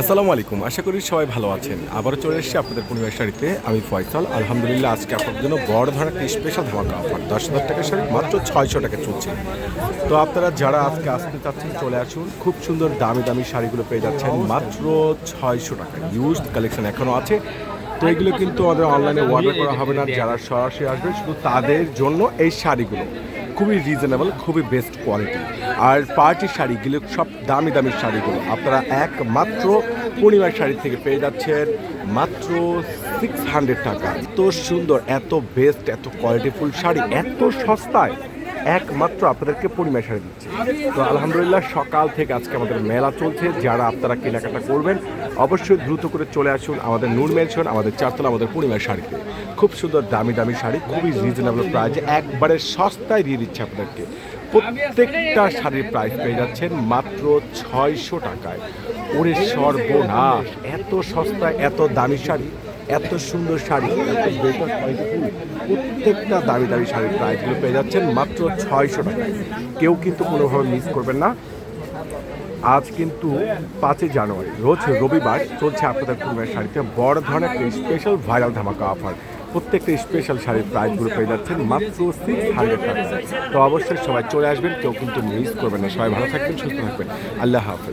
আসসালামু আলাইকুম। আশা করি সবাই ভালো আছেন। আবারও চলে এসেছি আপনাদের পরিবার শাড়িতে। আমি ফয়সাল। আলহামদুলিল্লাহ, আজকে আপনাদের জন্য বড় ধরনের একটি স্পেশাল ধামাকা অফার দশ হাজার টাকার শাড়ি মাত্র ছয়শো টাকা চলছে। তো আপনারা যারা আজকে আসতে চাচ্ছেন, চলে আসুন। খুব সুন্দর দামি দামি শাড়িগুলো পেয়ে যাচ্ছেন মাত্র ছয়শো টাকা। ইউজ কালেকশন এখনও আছে। তো এগুলো কিন্তু আমাদের অনলাইনে অর্ডার করা হবে না। যারা সরাসরি আসবে, শুধু তাদের জন্য এই শাড়িগুলো। খুবই রিজনেবল খুবই বেস্ট কোয়ালিটি আর পার্টি শাড়িগুলো সব দামি দামি শাড়িগুলো। আপনারা একমাত্র পূর্ণিমার শাড়ি থেকে পেয়ে যাচ্ছেন মাত্র সিক্স হান্ড্রেড টাকা। এত সুন্দর, এত বেস্ট এত কোয়ালিটিফুল শাড়ি, এত সস্তায়। একমাত্র আপনাদেরকে পূর্ণিমা শাড়ি দিচ্ছে। তো আলহামদুলিল্লাহ সকাল থেকে আজকে আমাদের মেলা চলছে। যারা আপনারা কেনাকাটা করবেন, অবশ্যই দ্রুত করে চলে আসুন আমাদের নূর মেনশন আমাদের চারতলা, আমাদের পূর্ণিমার শাড়িতে। খুব সুন্দর, দামি দামি শাড়ি, খুবই রিজনেবল প্রাইজে একবারে সস্তায় দিয়ে দিচ্ছে আপনাদেরকে। প্রত্যেকটা শাড়ির প্রাইস পেয়ে যাচ্ছেন মাত্র ছয়শো টাকায়। ওরে সর্বনাশ, এত সস্তায়, এত দামি শাড়ি। এত সুন্দর শাড়ি। প্রত্যেকটা দামি দামি শাড়ির প্রাইসগুলো পেয়ে যাচ্ছেন মাত্র ছয়শো টাকায়। কেউ কিন্তু কোনোভাবে মিস করবেন না। আজ কিন্তু পাঁচই জানুয়ারি, রোজ রবিবার চলছে আপনাদের পূর্ণিমার শাড়িতে বড় ধরনের একটা স্পেশাল ভাইরাল ধামাকা অফার প্রত্যেকটা স্পেশাল শাড়ির প্রাইসগুলো পেয়ে যাচ্ছেন মাত্র সিক্স হান্ড্রেড টাকা তো অবশ্যই সবাই চলে আসবেন, কেউ কিন্তু মিস করবেন না। সবাই ভালো থাকবেন, সুস্থ থাকবেন। আল্লাহ হাফেজ।